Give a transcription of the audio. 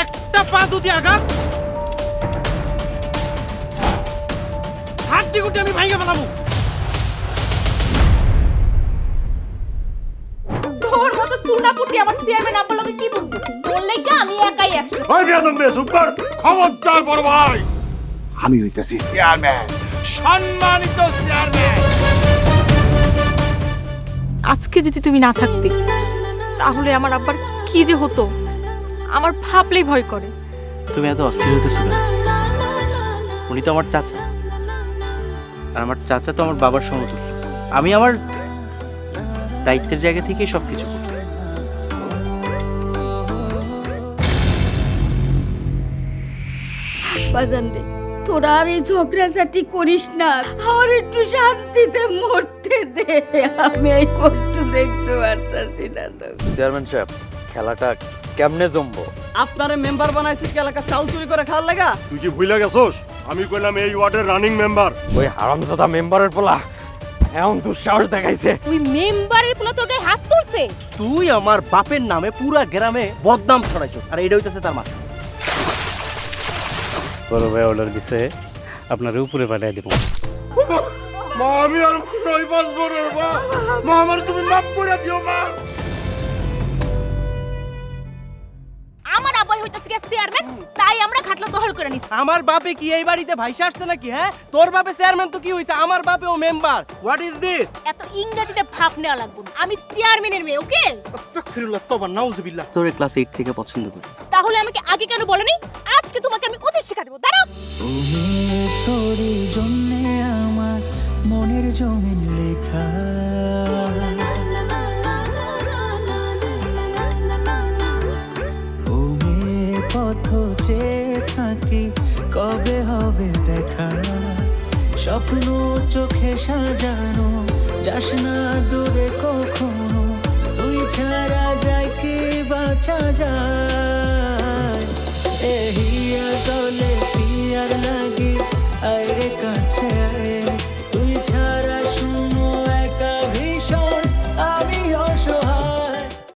একটা পা যদি আঘাত হাত দিয়ে আমি ভাইকে বানাবো। তোর মতো চুনা পুটি আমার চেয়ারম্যান আব্বার লগে কি বলব? তোর লেগে আমি একাই একশো ওই বিয়াদম বে সুপার খবরদার বড় ভাই। আমি হইতেছি চেয়ারম্যান সম্মানিত চেয়ারম্যান। আজকে যদি তুমি না থাকতে তাহলে আমার আব্বার কি যে হতো? আমার ভাবলেই ভয় করে। তুমি এত অস্থির হতেছো কেন উনি তো আমার চাচা। আর আমার চাচা তো আমার বাবার সমতুল্য। আমি আমার দায়িত্বের জায়গা থেকেই সব কিছু করতে বাজান রে তোরা আর এই ঝগড়াঝাটি করিস না। আমার একটু শান্তিতে মরতে দে। আমি এই কষ্ট দেখতে পারতাছি না তো। চেয়ারম্যান সাহেব খেলাটা কেমনে জমবো? আপনারে মেম্বার বানাইছি কি এলাকা চাল চুরি করে খাওয়ার লাগা? তুই কি ভুলে গেছস? আমি কইলাম এই ওয়ার্ডের রানিং মেম্বার ওই হারামজাদা মেম্বারের পোলা এমন দুঃসাহস দেখাইছে। ওই মেম্বারের পোলা তোর গায়ে হাত তুলছে? তুই আমার বাপের নামে পুরা গ্রামে বদনাম ছড়াইছ আর এটা হইতাছে তার মাস বড় ভাই অর্ডার দিছে। আপনার উপরে পাঠিয়ে দিব। মা, আমি আর কই বাঁচবো রে মা মা, আমার তুমি মাফ করে দিও, মা। হইতাছে কি চেয়ারম্যান তাই আমরা ঘাটলা দখল করে নিছি। আমার বাপে কি এই বাড়িতে ভাইসা আসছে নাকি হ্যাঁ? তোর বাপে চেয়ারম্যান তো কি হইছে? আমার বাপে ও মেম্বার হোয়াট ইজ দিস এত ইংরেজিতে ভাব নেওয়া লাগবে না। আমি চেয়ারম্যানের মেয়ে ওকে? আস্তাগফিরুল্লাহ তওবা নাউজুবিল্লাহ। তোরে ক্লাস 8 থেকে পছন্দ করি। তাহলে আমাকে আগে কেন বলেনি? আজকে তোমাকে আমি অতীত শিখা দেবো। দাঁড়াও। তোর জন্যে আমার মনের জমিন লেখা। চেয়ে থাকি, কবে হবে দেখা? স্বপ্ন চোখে সাজানো, যাস না দূরে কখনো, তুই ছাড়া যায় কি বাঁচা যায়? এই জলে